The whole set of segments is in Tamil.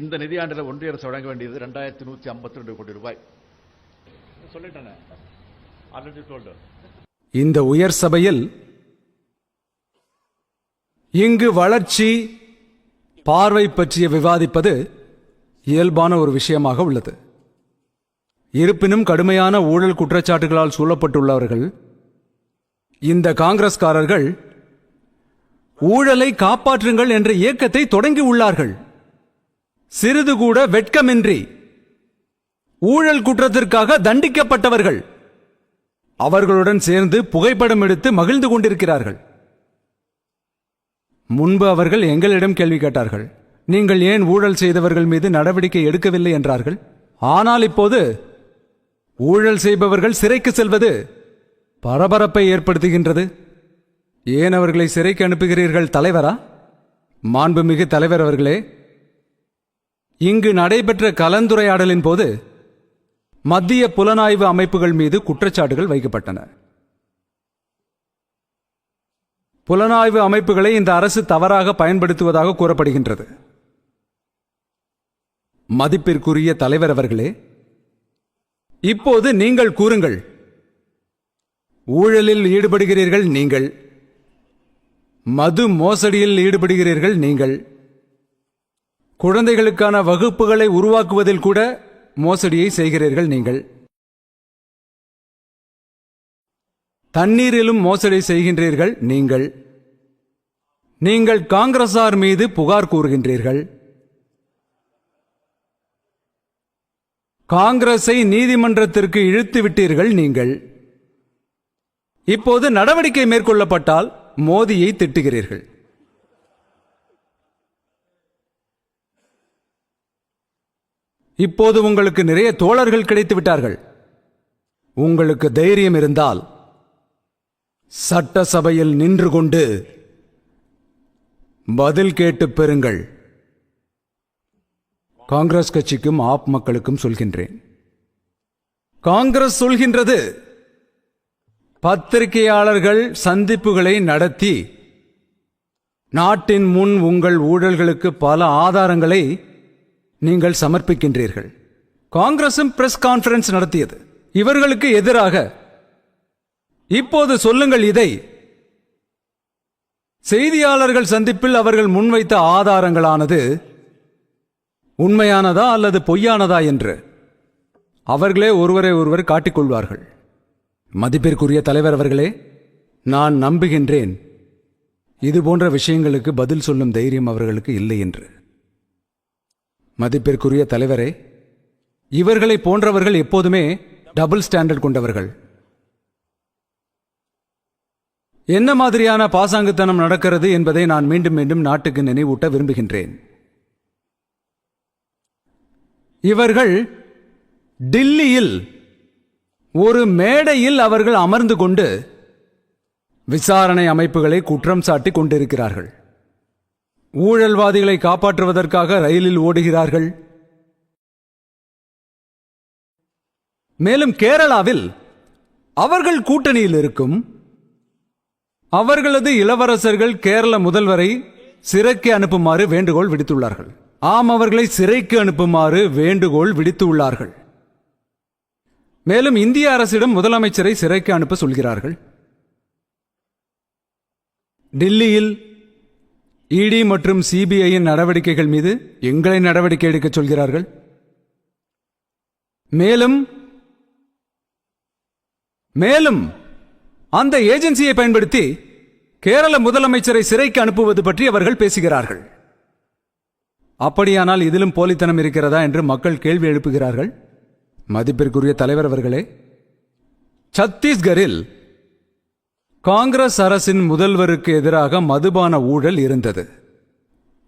இந்த நிதியாண்டில் ஒன்றிய அரசு வழங்க வேண்டியது ரெண்டாயிரத்தி நூற்றி ஐம்பத்தி ரெண்டு கோடி ரூபாய். சொல்லிட்டேனே. ஆல்ரெடி டோல்டு இந்த உயர் சபையில் இங்கு வளர்ச்சி பார்வை பற்றிய விவாதிப்பது இயல்பான ஒரு விஷயமாக உள்ளது. இருப்பினும் கடுமையான ஊழல் குற்றச்சாட்டுகளால் சூழப்பட்டுள்ளவர்கள் இந்த காங்கிரஸ்காரர்கள் ஊழலை காப்பாற்றுங்கள் என்ற இயக்கத்தை தொடங்கி உள்ளார்கள் சிறிது கூட வெட்கமின்றி ஊழல் குற்றத்திற்காக தண்டிக்கப்பட்டவர்கள். அவர்களுடன் சேர்ந்து புகைப்படம் எடுத்து மகிழ்ந்து கொண்டிருக்கிறார்கள். முன்பு அவர்கள் எங்களிடம் கேள்வி கேட்டார்கள் நீங்கள் ஏன் ஊழல் செய்தவர்கள் மீது நடவடிக்கை எடுக்கவில்லை? என்றார்கள். ஆனால் இப்போது ஊழல் செய்பவர்கள் சிறைக்கு செல்வது பரபரப்பை ஏற்படுத்துகின்றது. ஏன் அவர்களை சிறைக்கு அனுப்புகிறீர்கள் தலைவரா? மாண்புமிகு தலைவர் அவர்களே இங்கு நடைபெற்ற கலந்துரையாடலின் போது மத்திய புலனாய்வு அமைப்புகள் மீது குற்றச்சாட்டுகள் வைக்கப்பட்டன. புலனாய்வு அமைப்புகளை இந்த அரசு தவறாக பயன்படுத்துவதாக கூறப்படுகின்றது. மதிப்பிற்குரிய தலைவர் அவர்களே இப்போது நீங்கள் கூறுங்கள். ஊழலில் ஈடுபடுகிறீர்கள் நீங்கள். மது மோசடியில் ஈடுபடுகிறீர்கள் நீங்கள். குழந்தைகளுக்கான வகுப்புகளை உருவாக்குவதில் கூட மோசடியை செய்கிறீர்கள் நீங்கள். தண்ணீரிலும் மோசடி செய்கின்றீர்கள் நீங்கள். நீங்கள் காங்கிரசார் மீது புகார் கூறுகின்றீர்கள். காங்கிரஸை நீதிமன்றத்திற்கு இழுத்து விட்டீர்கள் நீங்கள். இப்போது நடவடிக்கை மேற்கொள்ளப்பட்டால் மோதியை திட்டுகிறீர்கள். இப்போது உங்களுக்கு நிறைய தோழர்கள் கிடைத்து விட்டார்கள் உங்களுக்கு தைரியம் இருந்தால் சட்டசபையில் நின்று கொண்டு பதில் கேட்டு பெறுங்கள். காங்கிரஸ் கட்சிக்கும் ஆப் மக்களுக்கும் சொல்கின்றேன். காங்கிரஸ் சொல்கின்றது பத்திரிகையாளர்கள் சந்திப்புகளை நடத்தி நாட்டின் முன் உங்கள் ஊழல்களுக்கு பல ஆதாரங்களை நீங்கள் சமர்ப்பிக்கின்றீர்கள். காங்கிரசும் பிரஸ் கான்ஃபரன்ஸ் நடத்தியது. இவர்களுக்கு எதிராக இப்போது சொல்லுங்கள் இதை. செய்தியாளர்கள் சந்திப்பில் அவர்கள் முன்வைத்த ஆதாரங்களானது உண்மையானதா அல்லது பொய்யானதா என்று அவர்களே ஒருவரை ஒருவர் காட்டிக்கொள்வார்கள். மதிப்பிற்குரிய தலைவர் அவர்களே நான் நம்புகின்றேன். இது போன்ற விஷயங்களுக்கு பதில் சொல்லும் தைரியம் அவர்களுக்கு இல்லை என்று. மதிப்பிற்குரிய தலைவரே இவர்களை போன்றவர்கள் எப்போதுமே டபுள் ஸ்டாண்டர்ட் கொண்டவர்கள். என்ன மாதிரியான பாசாங்குத்தனம் நடக்கிறது என்பதை நான் மீண்டும் மீண்டும் நாட்டுக்கு நினைவூட்ட விரும்புகின்றேன். இவர்கள் டில்லியில் ஒரு மேடையில் அவர்கள் அமர்ந்து கொண்டு விசாரணை அமைப்புகளை குற்றம் சாட்டி கொண்டிருக்கிறார்கள். ஊழல்வாதிகளை காப்பாற்றுவதற்காக ரயிலில் ஓடுகிறார்கள். மேலும் கேரளாவில் அவர்கள் கூட்டணியில் இருக்கும் அவர்களது இளவரசர்கள் கேரள முதல்வரை சிறைக்கு அனுப்புமாறு வேண்டுகோள் விடுத்துள்ளார்கள். ஆம் அவர்களை சிறைக்கு அனுப்புமாறு வேண்டுகோள் விடுத்துள்ளார்கள். மேலும் இந்திய அரசிடம் முதலமைச்சரை சிறைக்கு அனுப்ப சொல்கிறார்கள். டில்லியில் இடி மற்றும் சிபிஐயின் நடவடிக்கைகள் மீது எங்களை நடவடிக்கை எடுக்க சொல்கிறார்கள். மேலும் மேலும் அந்த ஏஜென்சியை பயன்படுத்தி கேரள முதலமைச்சரை சிறைக்கு அனுப்புவது பற்றி அவர்கள் பேசுகிறார்கள். அப்படியானால் இதிலும் போலித்தனம் இருக்கிறதா என்று மக்கள் கேள்வி எழுப்புகிறார்கள். மதிப்பிற்குரிய தலைவர் அவர்களே சத்தீஸ்கரில் காங்கிரஸ் அரசின் முதல்வருக்கு எதிராக மதுபான ஊழல் இருந்தது.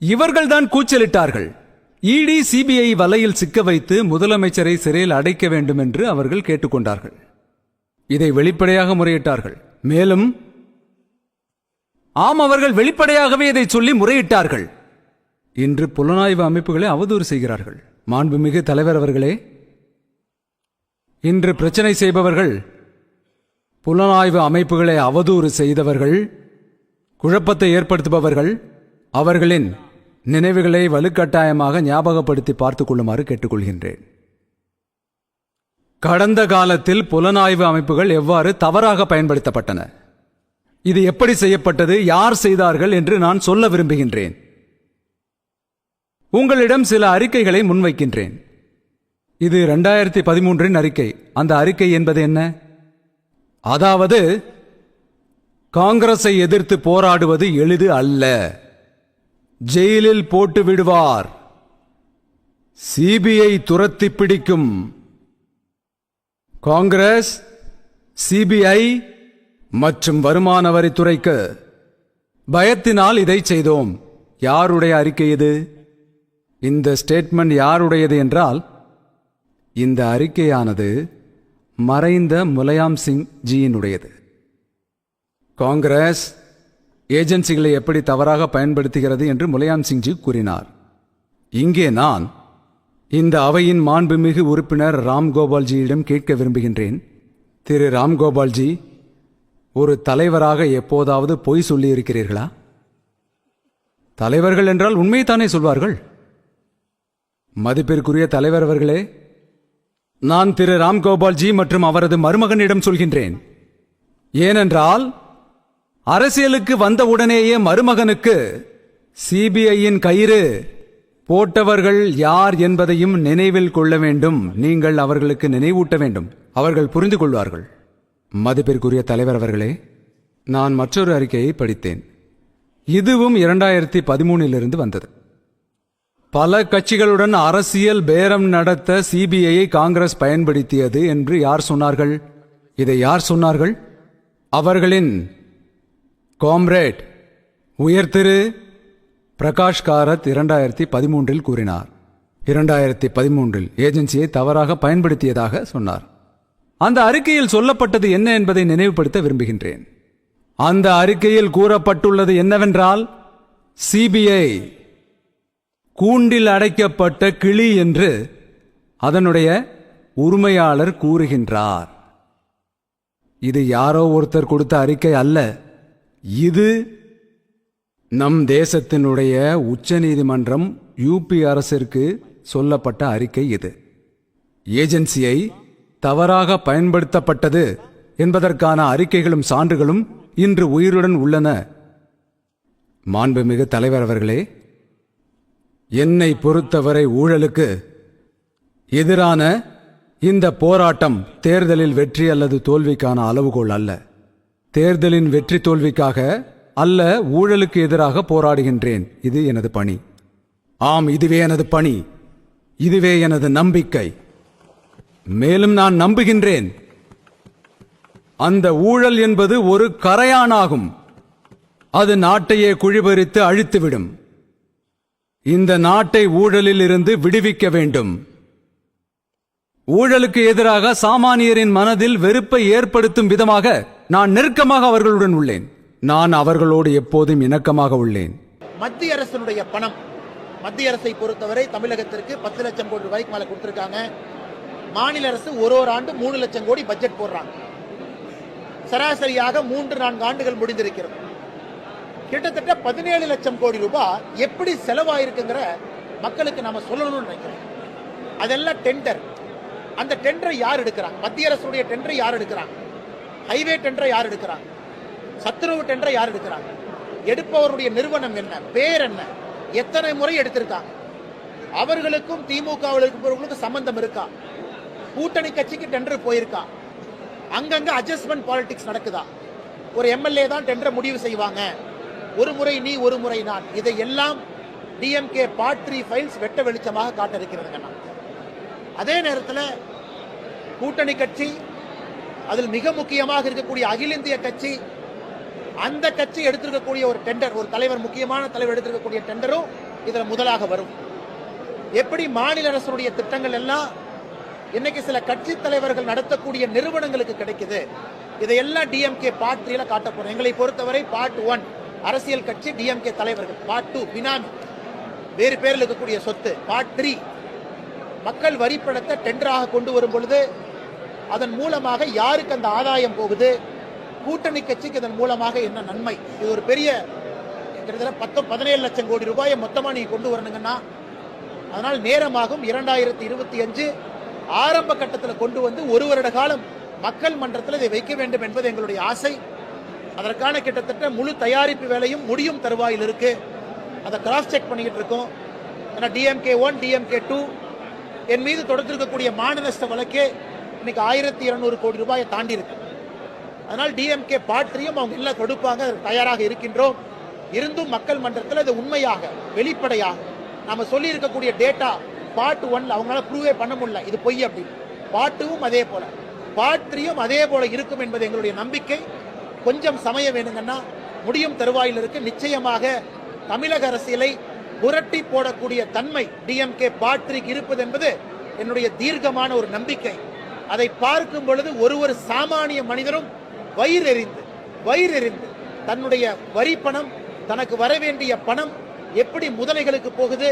இவர்கள்தான் கூச்சலிட்டார்கள். இடி சிபிஐ வலையில் சிக்க வைத்து முதலமைச்சரை சிறையில் அடைக்க வேண்டும் என்று அவர்கள் கேட்டுக்கொண்டார்கள். இதை வெளிப்படையாக முறையிட்டார்கள். மேலும் ஆம் அவர்கள் வெளிப்படையாகவே இதை சொல்லி முறையிட்டார்கள் இன்று புலனாய்வு அமைப்புகளை அவதூறு செய்கிறார்கள். மாண்புமிகு தலைவர் அவர்களே இன்று பிரச்சனை செய்பவர்கள் புலனாய்வு அமைப்புகளை அவதூறு செய்தவர்கள் குழப்பத்தை ஏற்படுத்துபவர்கள் அவர்களின் நினைவுகளை வலுக்கட்டாயமாக ஞாபகப்படுத்தி பார்த்துக் கொள்ளுமாறு கேட்டுக்கொள்கின்றேன். கடந்த காலத்தில் புலனாய்வு அமைப்புகள் எவ்வாறு தவறாக பயன்படுத்தப்பட்டன? இது எப்படி செய்யப்பட்டது? யார் செய்தார்கள் என்று நான் சொல்ல விரும்புகின்றேன். உங்களிடம் சில அறிக்கைகளை முன்வைக்கின்றேன். இது இரண்டாயிரத்தி பதிமூன்றின் அறிக்கை. அந்த அறிக்கை என்பது என்ன? அதாவது காங்கிரஸை எதிர்த்து போராடுவது எளிது அல்ல. ஜெயிலில் போட்டு விடுவார். சிபிஐ துரத்தி பிடிக்கும். காங்கிரஸ் சிபிஐ மற்றும் வருமான வரித்துறைக்கு பயத்தினால் இதை செய்தோம். யாருடைய அறிக்கை இது? இந்த ஸ்டேட்மெண்ட் யாருடையது என்றால் இந்த அறிக்கையானது மறைந்த முலையாம் சிங் ஜியினுடையது காங்கிரஸ் ஏஜென்சிகளை எப்படி தவறாக பயன்படுத்துகிறது என்று முலாயம் சிங்ஜி கூறினார். இங்கே நான் இந்த அவையின் மாண்புமிகு உறுப்பினர் ராம் கோபால்ஜியிடம் கேட்க விரும்புகின்றேன். திரு ராம் கோபால்ஜி ஒரு தலைவராக எப்போதாவது பொய் சொல்லியிருக்கிறீர்களா? தலைவர்கள் என்றால் உண்மையைத்தானே சொல்வார்கள்? மதிப்பிற்குரிய தலைவர் அவர்களே நான் திரு ராம்கோபால்ஜி மற்றும் அவரது மருமகனிடம் சொல்கின்றேன். ஏனென்றால் அரசியலுக்கு வந்தவுடனேயே மருமகனுக்கு சிபிஐயின் கயிறு போட்டவர்கள் யார் என்பதையும் நினைவில் கொள்ள வேண்டும். நீங்கள் அவர்களுக்கு நினைவூட்ட வேண்டும். அவர்கள் புரிந்து கொள்வார்கள். மதிப்பிற்குரிய தலைவர் அவர்களே நான் மற்றொரு அறிக்கையை படித்தேன். இதுவும் இரண்டாயிரத்தி பதிமூனிலிருந்து வந்தது. பல கட்சிகளுடன் அரசியல் பேரம் நடத்த சிபிஐயை காங்கிரஸ் பயன்படுத்தியது என்று யார் சொன்னார்கள்? இதை யார் சொன்னார்கள்? அவர்களின் காம்ரேட் உயர்திரு பிரகாஷ் காரத் இரண்டாயிரத்தி பதிமூன்றில் கூறினார். இரண்டாயிரத்தி பதிமூன்றில் ஏஜென்சியை தவறாக பயன்படுத்தியதாக சொன்னார். அந்த அறிக்கையில் சொல்லப்பட்டது என்ன என்பதை நினைவுபடுத்த விரும்புகின்றேன். அந்த அறிக்கையில் கூறப்பட்டுள்ளது என்னவென்றால் சிபிஐ கூண்டில் அடைக்கப்பட்ட கிளி என்று அதனுடைய உரிமையாளர் கூறுகின்றார். இது யாரோ ஒருத்தர் கொடுத்த அறிக்கை அல்ல. இது நம் தேசத்தினுடைய உச்சநீதிமன்றம் யூபி அரசிற்கு சொல்லப்பட்ட அறிக்கை இது. ஏஜென்சியை தவறாக பயன்படுத்தப்பட்டது என்பதற்கான அறிக்கைகளும் சான்றுகளும் இன்று உயிருடன் உள்ளன. மாண்புமிகு தலைவர் அவர்களே என்னை பொறுத்தவரை ஊழலுக்கு எதிரான இந்த போராட்டம் தேர்தலில் வெற்றி அல்லது தோல்விக்கான அளவுகோல் அல்ல. தேர்தலின் வெற்றி தோல்விக்காக அல்ல ஊழலுக்கு எதிராக போராடுகின்றேன். இது எனது பணி. ஆம் இதுவே எனது பணி. இதுவே எனது நம்பிக்கை. மேலும் நான் நம்புகின்றேன். அந்த ஊழல் என்பது ஒரு கரையானாகும். அது நாட்டையே குழிபறித்து அழித்துவிடும். இந்த நாட்டை ஊழலில் இருந்து விடுவிக்க வேண்டும். ஊழலுக்கு எதிராக சாமானியரின் மனதில் வெறுப்பை ஏற்படுத்தும் விதமாக நான் நெருக்கமாக அவர்களுடன் உள்ளேன். நான் அவர்களோடு எப்போதும் இணக்கமாக உள்ளேன். மத்திய அரசினுடைய பணம். மத்திய அரசை பொறுத்தவரை தமிழகத்திற்கு பத்து லட்சம் கோடி ரூபாய்க்கு மேல கொடுத்திருக்காங்க. மாநில அரசு ஒரு ஒரு ஆண்டு மூணு லட்சம் கோடி பட்ஜெட் போடுறாங்க. சராசரியாக மூன்று நான்கு ஆண்டுகள் முடிந்திருக்கிறது. கிட்டத்தட்ட பதினேழு லட்சம் கோடி ரூபாய் எப்படி செலவாயிருக்குங்கிற மக்களுக்கு நாம சொல்லணும்னு நினைக்கிறேன் அதெல்லாம் டெண்டர் அந்த டெண்டரை யார் எடுக்கிறாங்க? மத்திய அரசுடைய டெண்டரை யார் எடுக்கிறாங்க? ஹைவே டெண்டரை யார் எடுக்கிறாங்க? சத்துணவு டெண்டரை யார் எடுக்கிறாங்க? எடுப்பவருடைய நிறுவனம் என்ன? பேர் என்ன? எத்தனை முறை எடுத்திருக்காங்க? அவர்களுக்கும் திமுகவுக்கும் சம்பந்தம் இருக்கா? கூட்டணி கட்சிக்கு டெண்டர் போயிருக்கா? அங்கங்க அட்ஜஸ்ட்மெண்ட் பாலிடிக்ஸ் நடக்குதா? ஒரு எம்எல்ஏ தான் டெண்டரை முடிவு செய்வாங்க. ஒரு முறை நீ ஒரு முறை நான். இதையெல்லாம் டிஎம்கே பார்ட் த்ரீ ஃபைல்ஸ் வெட்ட வெளிச்சமாக காட்ட இருக்கிறதுங்க அதே நேரத்தில் கூட்டணி கட்சி அதில் மிக முக்கியமாக இருக்கக்கூடிய அகில இந்திய கட்சி அந்த கட்சி எடுத்திருக்கக்கூடிய ஒரு டெண்டர் ஒரு தலைவர் முக்கியமான தலைவர் எடுத்திருக்கக்கூடிய டெண்டரும் இதில் முதலாக வரும். எப்படி மாநில அரசுடைய திட்டங்கள் எல்லாம் இன்னைக்கு சில கட்சி தலைவர்கள் நடத்தக்கூடிய நிறுவனங்களுக்கு கிடைக்குது இதையெல்லாம் டிஎம்கே பார்ட் த்ரீல காட்ட போறோம் எங்களை பொறுத்தவரை பார்ட் ஒன் அரசியல் கட்சி டிஎம்கே தலைவர்கள். Part two benami. வேறு பேரில் இருக்கக்கூடிய சொத்து. பார்ட் த்ரீ மக்கள் வரி பணத்தை டெண்டராக கொண்டு வரும் பொழுது அதன் மூலமாக யாருக்கு அந்த ஆதாயம் போகுது? கூட்டணி கட்சிக்கு இதன் மூலமாக என்ன நன்மை? இது ஒரு பெரிய கிட்டத்தட்ட பத்து பதினேழு லட்சம் கோடி ரூபாயை மொத்தமாக நீங்கள் கொண்டு வரணுங்கன்னா அதனால் நேரமாகும். இரண்டாயிரத்தி இருபத்தி அஞ்சு ஆரம்ப கட்டத்தில் கொண்டு வந்து ஒரு வருட காலம் மக்கள் மன்றத்தில் இதை வைக்க வேண்டும் என்பது எங்களுடைய ஆசை. அதற்கான கிட்டத்தட்ட முழு தயாரிப்பு வேலையும் முடியும் தருவாயில் இருக்கு. அதை கிராஸ் செக் பண்ணிக்கிட்டு இருக்கோம். ஏன்னா டிஎம்கே ஒன் டிஎம்கே டூ என் மீது தொடர்ந்திருக்கக்கூடிய மான நஷ்ட வழக்கே இன்னைக்கு ஆயிரத்தி இருநூறு கோடி ரூபாயை தாண்டி இருக்கு. அதனால் டிஎம்கே பாட்டியும் அவங்க எல்லாம் கொடுப்பாங்க தயாராக இருக்கின்றோம். இருந்தும் மக்கள் மன்றத்தில் இது உண்மையாக வெளிப்படையாக நாம சொல்லி இருக்கக்கூடிய டேட்டா பார்ட் ஒன்ல அவங்களால ப்ரூவே பண்ண முடியல. இது பொய் அப்படின்னு. பார்ட் டூவும் அதே போல. பார்ட் த்ரீயும் அதே போல இருக்கும் என்பது எங்களுடைய நம்பிக்கை. கொஞ்சம் சமயம் வேணுங்கன்னா முடியும் தருவாயில் இருக்கு நிச்சயமாக தமிழக அரசியலை புரட்டி போடக்கூடிய தன்மை டிஎம்கே பாட்ரிக் இருப்பது என்பது என்னுடைய தீர்க்கமான ஒரு நம்பிக்கை. அதை பார்க்கும் பொழுது ஒரு ஒரு சாமானிய மனிதரும் வயிறெறிந்து வயிறெறிந்து தன்னுடைய வரி பணம் தனக்கு வர வேண்டிய பணம் எப்படி முதலைகளுக்கு போகுது?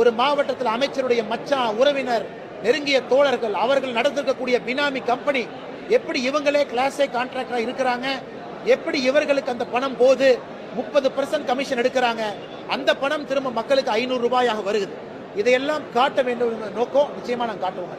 ஒரு மாவட்டத்தில் அமைச்சருடைய மச்சான் உறவினர் நெருங்கிய தோழர்கள் அவர்கள் நடந்திருக்கக்கூடிய பினாமி கம்பெனி எப்படி இவங்களே கிளாஸே கான்ட்ராக்டராக இருக்கிறாங்க? எப்படி இவர்களுக்கு அந்த பணம் போகுது முப்பது பர்சன்ட் கமிஷன் எடுக்கிறாங்க? அந்த பணம் திரும்ப மக்களுக்கு ஐநூறு ரூபாயாக வருது இதையெல்லாம் காட்ட வேண்டும் என்ற நோக்கம் நிச்சயமா நான் காட்டுவோம்.